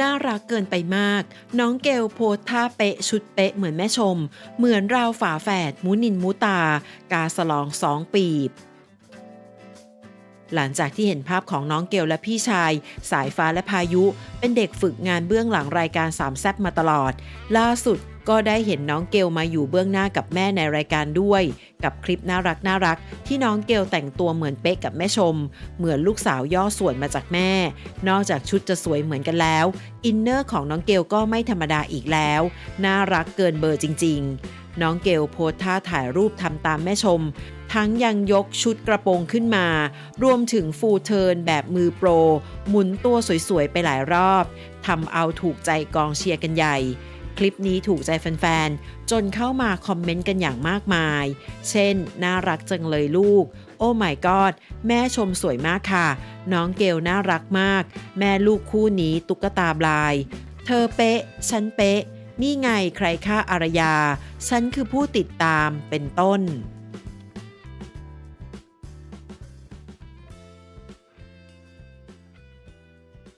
น่ารักเกินไปมาก น้องเกลโพสท่าเป๊ะชุดเป๊ะเหมือนแม่ชม เหมือนราวฝาแฝดมุนินมุตา กาสลองสองปีบ หลังจากที่เห็นภาพของน้องเกลและพี่ชาย สายฟ้าและพายุ เป็นเด็กฝึกงานเบื้องหลังรายการสามแซบมาตลอด ล่าสุดก็ได้เห็นน้องเกลมาอยู่เบื้องหน้ากับแม่ในรายการด้วย กับคลิปน่ารักน่ารักที่น้องเกลแต่งตัวเหมือนเป๊ะกับแม่ชม เหมือนลูกสาวย่อส่วนมาจากแม่ นอกจากชุดจะสวยเหมือนกันแล้ว อินเนอร์ของน้องเกลก็ไม่ธรรมดาอีกแล้ว น่ารักเกินเบอร์จริง ๆ น้องเกลโพสท่าถ่ายรูปทำตามแม่ชม ทั้งยังยกชุดกระโปรงขึ้นมา รวมถึงฟูเทิร์นแบบมือโปร หมุนตัวสวยๆไปหลายรอบทำเอาถูกใจกองเชียร์กันใหญ่ คลิปนี้ถูกใจแฟนๆ จนเข้ามาคอมเมนต์กันอย่างมากมาย เช่น น่ารักจังเลยลูก โอ้ my god แม่ชมสวยมากค่ะ น้องเกลน่ารักมาก แม่ลูกคู่นี้ตุ๊กตาบลาย เธอเป๊ะ ฉันเป๊ะ นี่ไงใครฆ่าอารยา ฉันคือผู้ติดตามเป็นต้น